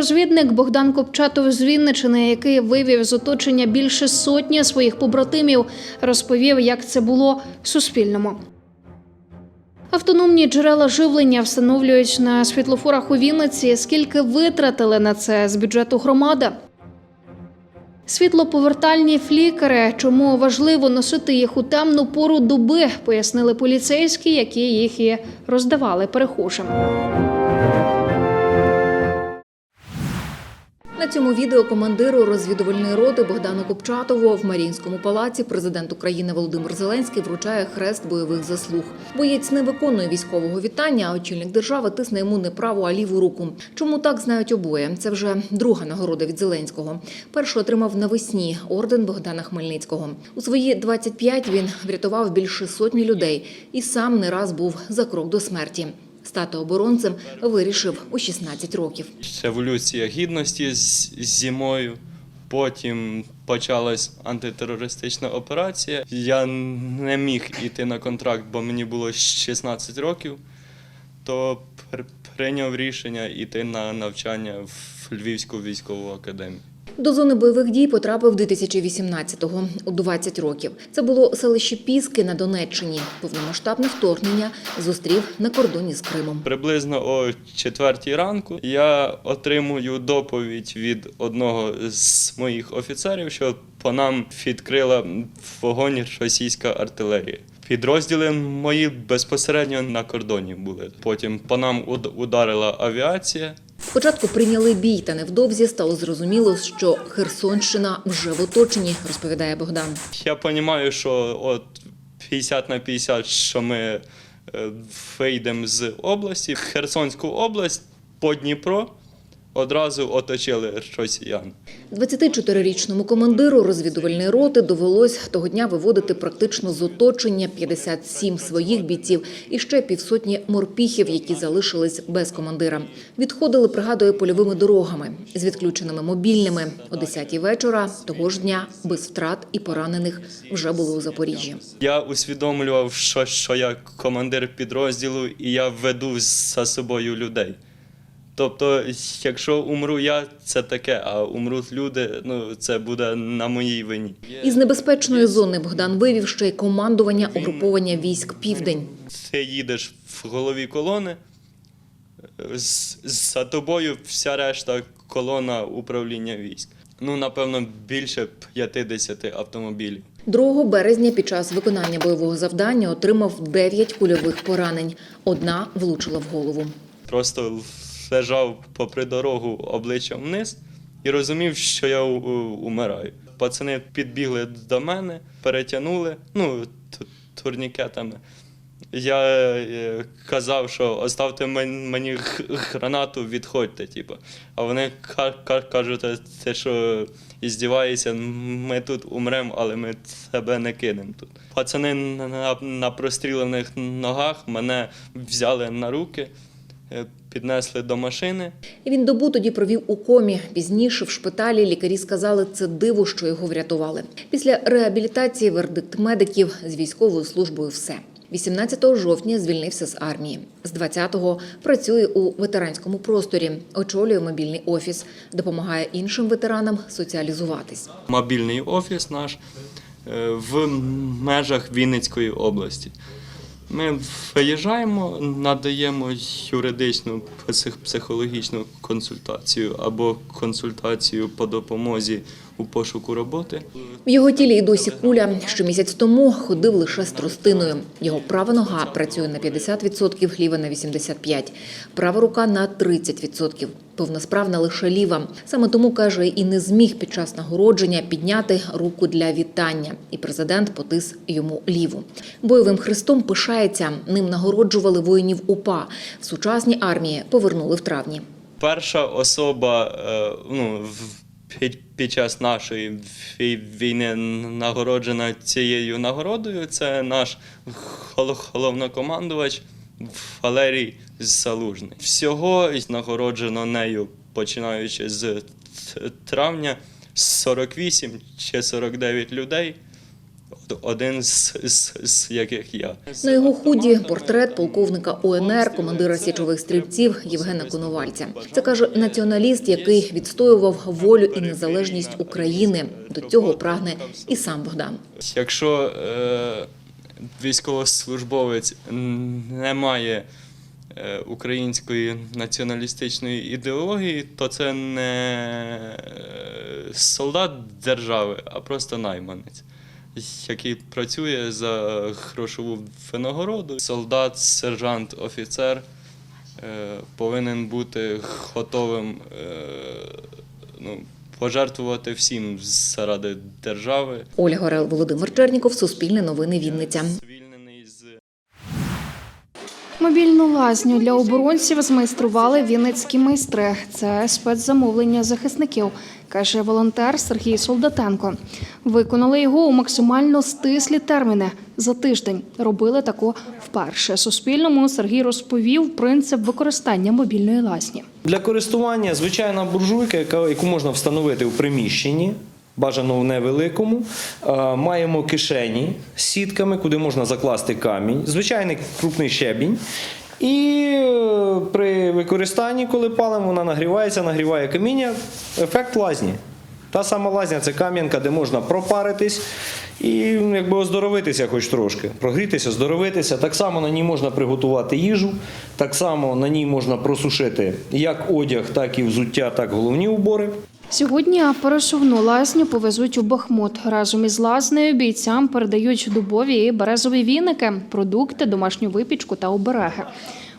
Розвідник Богдан Копчатов з Вінничини, який вивів з оточення більше сотні своїх побратимів, розповів, як це було Суспільному. Автономні джерела живлення встановлюють на світлофорах у Вінниці. Скільки витратили на це з бюджету громади? Світлоповертальні флікери. Чому важливо носити їх у темну пору доби, пояснили поліцейські, які їх і роздавали перехожим. На цьому відео командиру розвідувальної роти Богдану Копчатову в Маріїнському палаці президент України Володимир Зеленський вручає хрест бойових заслуг. Боєць не виконує військового вітання, а очільник держави тисне йому не праву, а ліву руку. Чому так знають обоє? Це вже друга нагорода від Зеленського. Першу отримав навесні орден Богдана Хмельницького. У свої 25 він врятував більше сотні людей і сам не раз був за крок до смерті. Стати оборонцем вирішив у 16 років. Революція гідності з зимою. Потім почалась антитерористична операція. Я не міг іти на контракт, бо мені було 16 років. То прийняв рішення йти на навчання в Львівську військову академію. До зони бойових дій потрапив 2018-го, у 20 років. Це було селище Піски на Донеччині. Повномасштабне вторгнення зустрів на кордоні з Кримом. Приблизно о четвертій ранку я отримую доповідь від одного з моїх офіцерів, що по нам відкрила вогонь російська артилерія. Підрозділи мої безпосередньо на кордоні були. Потім по нам ударила авіація. Спочатку прийняли бій, та невдовзі стало зрозуміло, що Херсонщина вже в оточенні, розповідає Богдан. Я розумію, що от 50 на 50, що ми е, вийдемо з області. Херсонську область по Дніпро одразу оточили росіян. 24-річному командиру розвідувальної роти довелось того дня виводити практично з оточення 57 своїх бійців і ще півсотні морпіхів, які залишились без командира. Відходили, пригадує, польовими дорогами з відключеними мобільними. О 10-й вечора того ж дня без втрат і поранених вже були у Запоріжжі. Я усвідомлював, що, що я командир підрозділу і я веду за собою людей. Тобто, якщо умру я, це таке, а умруть люди, ну це буде на моїй вині. Із небезпечної зони Богдан вивів ще й командування угруповання військ Південь. Ти їдеш в голові колони, за тобою вся решта колона управління військ. Ну, напевно, більше 50 автомобілів. 2 березня під час виконання бойового завдання отримав 9 кульових поранень. Одна влучила в голову. Просто лежав попри дорогу обличчям вниз і розумів, що я умираю. Пацани підбігли до мене, перетягнули, ну, турнікетами. Я е, казав, що оставте мен- мені гранату, відходьте, типу. А вони ка- ка- кажуть, «Та що іздіваєшся, ми тут умремо, але ми тебе не кинемо тут. Пацани на, прострілених ногах мене взяли на руки, піднесли до машини. Він добу тоді провів у комі. Пізніше в шпиталі лікарі сказали, це диво, що його врятували. Після реабілітації вердикт медиків з військовою службою все. 18 жовтня звільнився з армії. З 20-го працює у ветеранському просторі, очолює мобільний офіс, допомагає іншим ветеранам соціалізуватись. Мобільний офіс наш е, в межах Вінницької області. Ми виїжджаємо, надаємо юридичну психологічну консультацію або консультацію по допомозі у пошуку роботи. В його тілі й досі куля. Що місяць тому ходив лише з тростиною. Його права нога працює на 50%, ліва на 85%, права рука на 30%. Повносправна лише ліва. Саме тому каже, і не зміг під час нагородження підняти руку для вітання. І президент потис йому ліву. Бойовим хрестом пишається. Ним нагороджували воїнів УПА. В сучасній армії повернули в травні. Перша особа е, ну, в- під, час нашої війни нагороджена цією нагородою. Це наш головнокомандувач Валерій Залужний. Всього нагороджено нею, починаючи з травня, 48 чи 49 людей. Один з, з, з яких я. На його худі портрет полковника УНР, командира січових стрільців Євгена Коновальця. Це каже націоналіст, який відстоював волю і незалежність України. До цього прагне і сам Богдан. Якщо е, військовослужбовець не має е, української націоналістичної ідеології, то це не е, солдат держави, а просто найманець, який працює за грошову винагороду. Солдат, сержант, офіцер е, повинен бути готовим е, ну, пожертвувати всім заради держави. Ольга Горел, Володимир Черніков, Суспільне новини Вінниця. Мобільну лазню для оборонців змайстрували вінницькі майстри. Це спецзамовлення захисників, каже волонтер Сергій Солдатенко. Виконали його у максимально стислі терміни за тиждень. Робили тако вперше. Суспільному Сергій розповів принцип використання мобільної лазні. Для користування звичайна буржуйка, яку можна встановити в приміщенні, бажано в невеликому. Е, Маємо кишені з сітками, куди можна закласти камінь, звичайний крупний щебінь. І е, при використанні, коли палимо, вона нагрівається, нагріває каміння. Ефект лазні. Та сама лазня це кам'янка, де можна пропаритись і якби оздоровитися хоч трошки. Прогрітися, оздоровитися. Так само на ній можна приготувати їжу, так само на ній можна просушити як одяг, так і взуття, так і головні убори. Сьогодні пересувну лазню повезуть у Бахмут. Разом із лазнею бійцям передають дубові і березові віники, продукти, домашню випічку та обереги.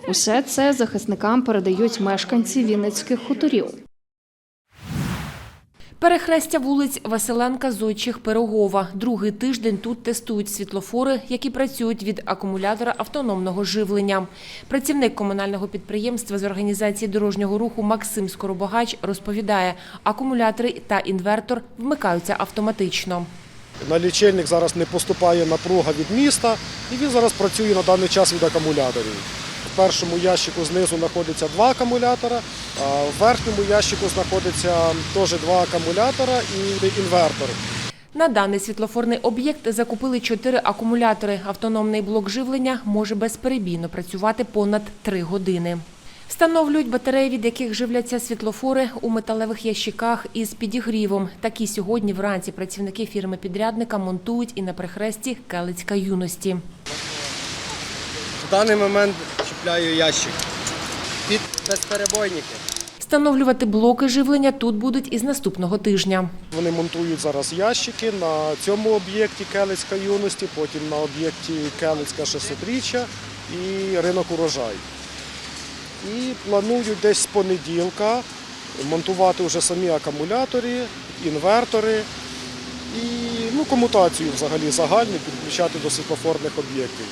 Усе це захисникам передають мешканці вінницьких хуторів. Перехрестя вулиць Василенка, Зодчих, Пирогова. Другий тиждень тут тестують світлофори, які працюють від акумулятора автономного живлення. Працівник комунального підприємства з організації дорожнього руху Максим Скоробогач розповідає, акумулятори та інвертор вмикаються автоматично. На лічильник зараз не поступає напруга від міста, і він зараз працює на даний час від акумуляторів. В першому ящику знизу знаходиться два акумулятора, а в верхньому ящику знаходиться теж два акумулятора і інвертор. На даний світлофорний об'єкт закупили чотири акумулятори. Автономний блок живлення може безперебійно працювати понад три години. Встановлюють батареї, від яких живляться світлофори у металевих ящиках із підігрівом. Такі сьогодні вранці працівники фірми-підрядника монтують і на перехресті Келицька юності. В даний момент чіпляю ящик під безперебойники. Встановлювати блоки живлення тут будуть із наступного тижня. Вони монтують зараз ящики на цьому об'єкті Келицька юності, потім на об'єкті Келицька 600-річчя і ринок урожай. І планують десь з понеділка монтувати вже самі акумулятори, інвертори і ну, комутацію взагалі загальну підключати до світлофорних об'єктів.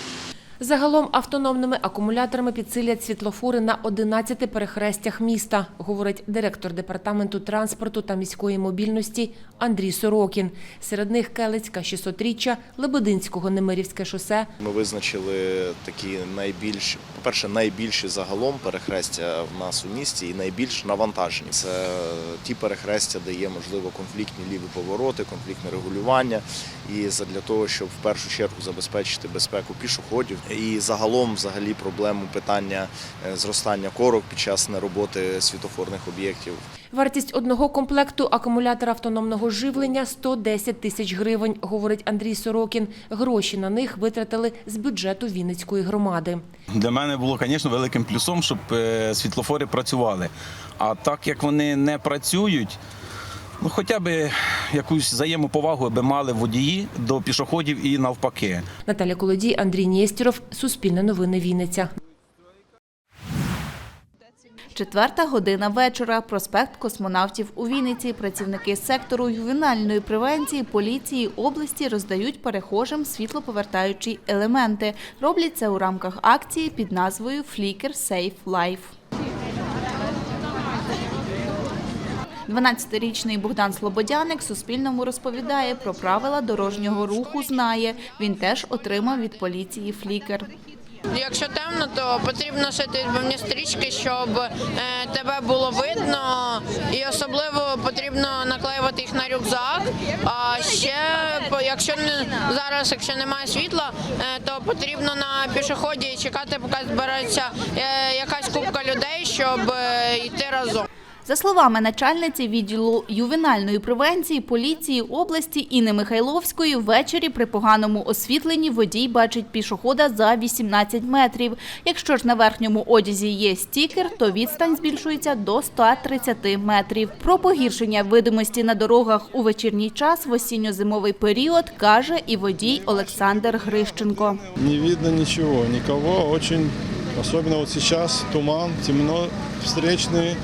Загалом автономними акумуляторами підсилять світлофори на 11 перехрестях міста, говорить директор департаменту транспорту та міської мобільності Андрій Сорокін. Серед них Келицька 600-річчя, Лебединського Немирівське шосе, Ми визначили такі найбільш, по-перше, найбільші загалом перехрестя в нас у місті і найбільш навантажені. Це ті перехрестя, де є можливо конфліктні ліві повороти, конфліктне регулювання. І для того, щоб в першу чергу забезпечити безпеку пішоходів і загалом, взагалі, проблему питання е, зростання корок під час нероботи світофорних об'єктів. Вартість одного комплекту акумулятора автономного живлення 110 тисяч гривень, говорить Андрій Сорокін. Гроші на них витратили з бюджету Вінницької громади. Для мене було, звісно, великим плюсом, щоб е, світлофори працювали. А так як вони не працюють, ну хоча б якусь взаємоповагу би мали водії до пішоходів і навпаки. Наталя Колодій, Андрій Нєстєров, Суспільне новини Вінниця. Четверта година вечора. Проспект космонавтів у Вінниці. Працівники сектору ювенальної превенції поліції області роздають перехожим світлоповертаючі елементи. Роблять це у рамках акції під назвою Flicker Safe Life. 12-річний Богдан Слободяник Суспільному розповідає про правила дорожнього руху. Знає він теж отримав від поліції флікер. Якщо темно, то потрібно носити відбивні стрічки, щоб е, тебе було видно, і особливо потрібно наклеювати їх на рюкзак. А ще якщо не зараз, якщо немає світла, е, то потрібно на пішоході чекати, поки збереться е, якась купка людей, щоб йти разом. За словами начальниці відділу ювенальної превенції поліції області Інни Михайловської, ввечері при поганому освітленні водій бачить пішохода за 18 метрів. Якщо ж на верхньому одязі є стікер, то відстань збільшується до 130 метрів. Про погіршення видимості на дорогах у вечірній час в осінньо-зимовий період каже і водій Олександр Грищенко. Не видно ничего, никого. Очень, особенно вот сейчас, туман, темно, встречные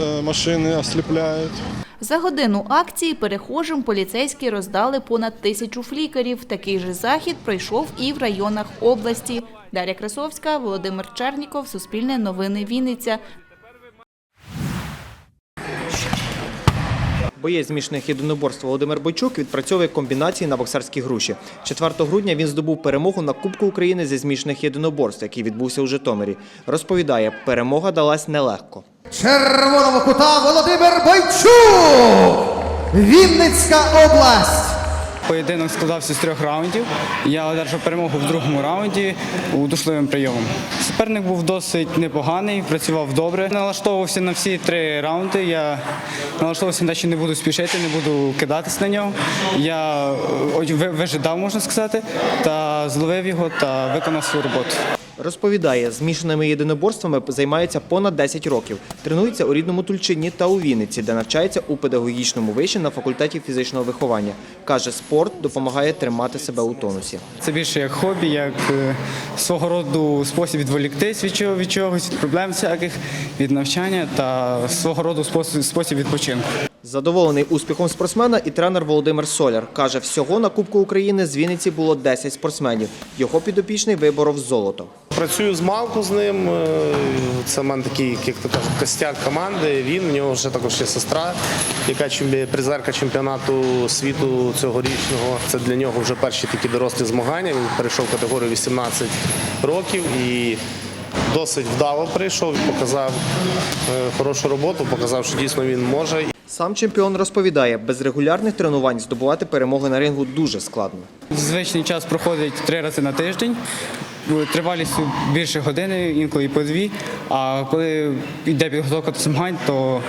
э, осліпляють. За годину акції перехожим поліцейські роздали понад тисячу флікерів. Такий же захід пройшов і в районах області. Дар'я Красовська, Володимир Черніков, Суспільне новини Вінниця. Боєць змішаних єдиноборств Володимир Бойчук відпрацьовує комбінації на боксарські груші. 4 грудня він здобув перемогу на Кубку України зі змішаних єдиноборств, який відбувся у Житомирі. Розповідає, перемога далась нелегко. червоного кута Володимир Бойчук! Вінницька область! Поєдинок складався з трьох раундів. Я одержав перемогу в другому раунді удушливим прийомом. Суперник був досить непоганий, працював добре. Налаштовувався на всі три раунди. Я налаштовувався на те, що не буду спішити, не буду кидатись на нього. Я е, вижидав, можна сказати, та зловив його та виконав свою роботу. Розповідає, змішаними єдиноборствами займається понад 10 років. Тренується у рідному Тульчині та у Вінниці, де навчається у педагогічному виші на факультеті фізичного виховання. Каже, спорт допомагає тримати себе у тонусі. Це більше як хобі, як е, свого роду спосіб відволіктись від чого від чогось, від проблем всяких, від навчання та свого роду спосіб, спосіб відпочинку. Задоволений успіхом спортсмена і тренер Володимир Соляр. Каже, всього на Кубку України з Вінниці було 10 спортсменів. Його підопічний виборов золото. Працюю з малку з ним. е, Це в мене такий, як то кажуть, костяк команди. Він, у нього вже також є сестра, яка призерка чемпіонату світу цьогорічного. Це для нього вже перші такі дорослі змагання. Він перейшов в категорію 18 років і досить вдало прийшов, показав е, хорошу роботу, показав, що дійсно він може. Сам чемпіон розповідає, без регулярних тренувань здобувати перемоги на рингу дуже складно. Звичний час проходить три рази на тиждень. Тривалістю більше години, інколи по дві. А коли йде підготовка до змагань, то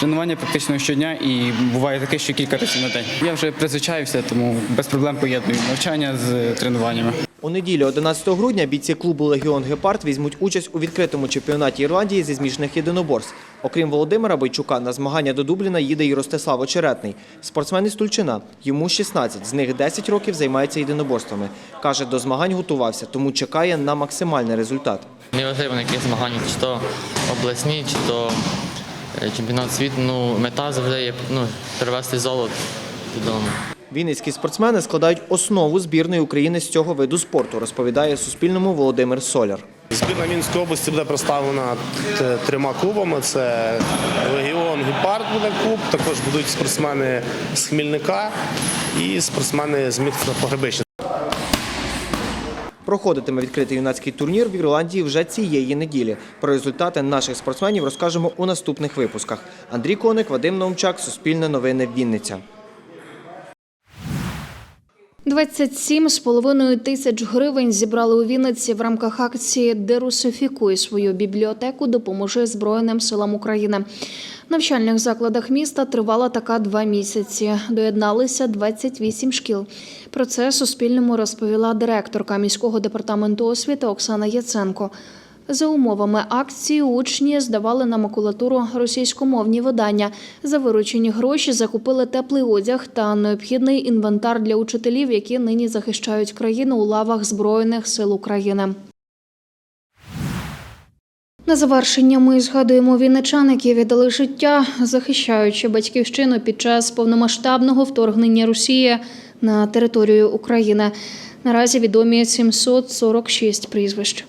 тренування практично щодня і буває таке, що кілька разів на день. Я вже призвичаюся, тому без проблем поєдную навчання з тренуваннями. У неділю, 11 грудня, бійці клубу Легіон Гепард візьмуть участь у відкритому чемпіонаті Ірландії зі змішаних єдиноборств. Окрім Володимира Бойчука, на змагання до Дубліна їде і Ростислав Очеретний. Спортсмен із Тульчина. Йому 16, з них 10 років займається єдиноборствами. Каже, до змагань готувався, тому чекає на максимальний результат. Неважливо, на які змагання, чи то обласні, чи то е, чемпіонат світу. Ну, мета завжди є ну, привезти золото додому. Вінницькі спортсмени складають основу збірної України з цього виду спорту, розповідає Суспільному Володимир Соляр. Збірна Мінської області буде представлена трьома клубами. Це Легіон Гепард буде клуб, також будуть спортсмени з Хмільника і спортсмени з міста Погребища. Проходитиме відкритий юнацький турнір в Ірландії вже цієї неділі. Про результати наших спортсменів розкажемо у наступних випусках. Андрій Коник, Вадим Наумчак, Суспільне новини Вінниця. 27,5 тисяч гривень зібрали у Вінниці в рамках акції «Дерусифікуй свою бібліотеку. Допоможи Збройним силам України». В навчальних закладах міста тривала така два місяці. Доєдналися 28 шкіл. Про це Суспільному розповіла директорка міського департаменту освіти Оксана Яценко. За умовами акції учні здавали на макулатуру російськомовні видання. За виручені гроші закупили теплий одяг та необхідний інвентар для учителів, які нині захищають країну у лавах Збройних сил України. На завершення ми згадуємо вінничан, які віддали життя, захищаючи батьківщину під час повномасштабного вторгнення Росії на територію України. Наразі відомі 746 прізвищ.